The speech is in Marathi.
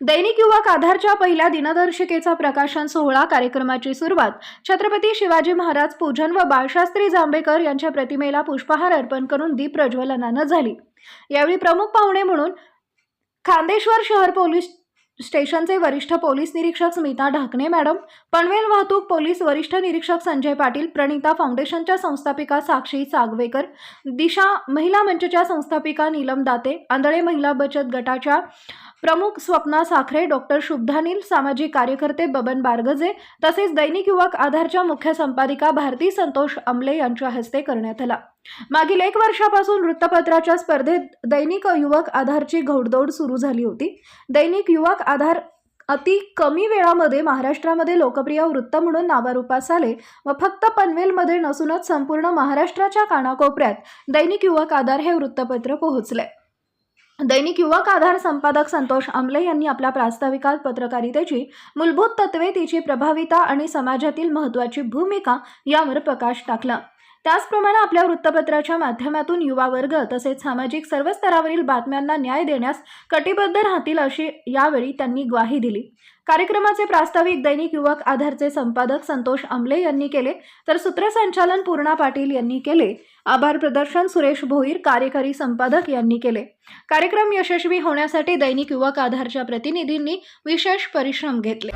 दैनिक युवक आधारच्या पहिल्या दिनदर्शिकेचा प्रकाशन सोहळा कार्यक्रमाची सुरुवात. छत्रपती शिवाजी महाराज पूजन व बाळशास्त्री जांभेकर यांच्या प्रतिमेला पुष्पहार अर्पण करून दीप प्रज्वलनानं झाली. यावेळी प्रमुख पाहुणे म्हणून खांदेश्वर शहर पोलीस स्टेशनचे वरिष्ठ पोलीस निरीक्षक स्मिता ढाकणे मॅडम पनवेल वाहतूक पोलीस वरिष्ठ निरीक्षक संजय पाटील प्रणिता फाउंडेशनच्या संस्थापिका साक्षी सागवेकर दिशा महिला मंचच्या संस्थापिका नीलम दाते आंधळे महिला बचत गटाच्या प्रमुख स्वप्ना साखरे डॉक्टर शुभधानील सामाजिक कार्यकर्ते बबन बारगजे तसेच दैनिक युवक आधारच्या मुख्य संपादिका भारती संतोष अमले यांच्या हस्ते करण्यात आला. मागील एक वर्षापासून वृत्तपत्राच्या स्पर्धेत दैनिक युवक आधारची घोडदौड सुरू झाली होती. दैनिक युवक आधार अति कमी वेळामध्ये महाराष्ट्रामध्ये लोकप्रिय वृत्त म्हणून नावारूपास आले व फक्त पनवेलमध्ये नसूनच संपूर्ण महाराष्ट्राच्या कानाकोपऱ्यात दैनिक युवक आधार हे वृत्तपत्र पोहोचले दैनिक युवक आधार संपादक संतोष आमले यांनी आपल्या प्रास्ताविकात पत्रकारितेची मूलभूत तत्वे तिची प्रभाविता आणि समाजातील महत्त्वाची भूमिका यावर प्रकाश टाकला. त्याचप्रमाणे आपल्या वृत्तपत्राच्या माध्यमातून युवा वर्ग तसेच सामाजिक सर्व स्तरावरील बातम्यांना न्याय देण्यास कटिबद्ध राहतील अशी यावेळी त्यांनी ग्वाही दिली. कार्यक्रमाचे प्रास्ताविक दैनिक युवक आधारचे संपादक संतोष आमले यांनी केले तर सूत्रसंचालन पूर्णा पाटील यांनी केले आभार प्रदर्शन सुरेश भोईर कार्यकारी संपादक यांनी केले. कार्यक्रम यशस्वी होण्यासाठी दैनिक युवक आधारच्या प्रतिनिधींनी विशेष परिश्रम घेतले.